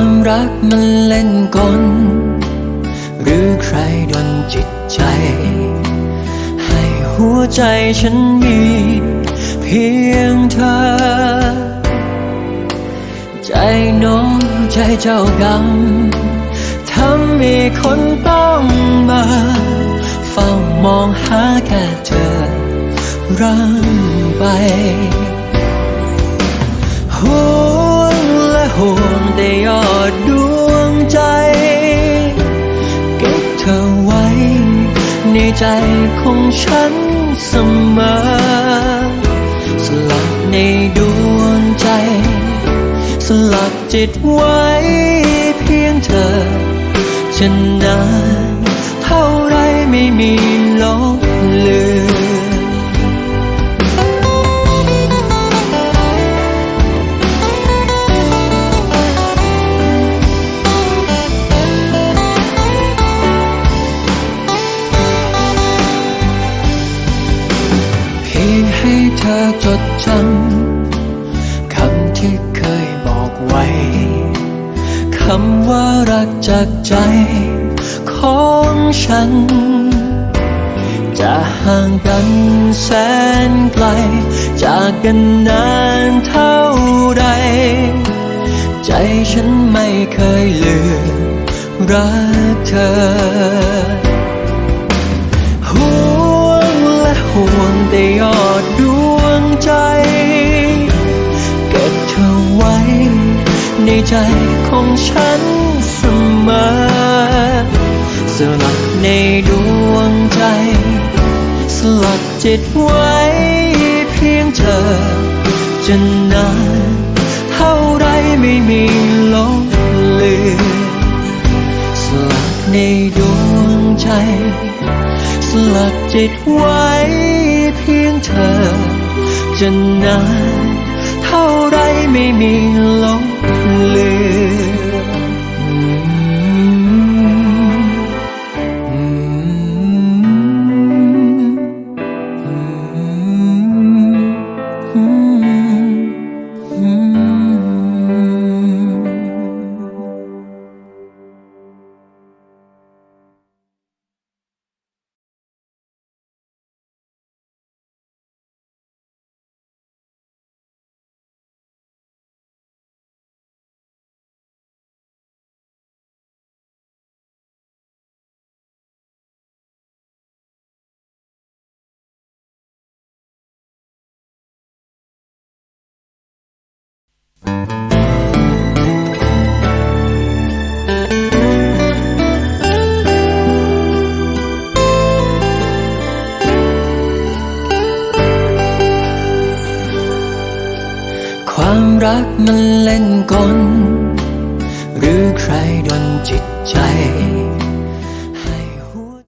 ความรักมันเล่นกล หรือใครดนจิตใจ ให้หัวใจฉันมีเพียงเธอ ใจโน้มใจเจ้ากรรมทำให้คนต้องมาเฝ้ามองหาแค่เธอร่างไป ของฉันเสมอ สลักในดวงใจ สลักจิตไว้เพียงเธอจะนานเท่าไรไม่มี อจดจำคำที่เคยบอกไว้คำว่ารักจากใจของฉัน จะห่างกันแสนไกล จากกันนานเท่าใด ใจฉันไม่เคยลืมรักเธอห่วงและห่วงแต่ยอดด ใจของฉันเสมอสลักในดวงใจ สลักจิตไว้เพียงเธอจะนานเท่าไรไม่มีลบเลือสลักในดวงใจ สลักจิตไว้เพียงเธอจะนานเท่าไรไม่มี รักมันเล่นกลหรือใครดนจิตใจ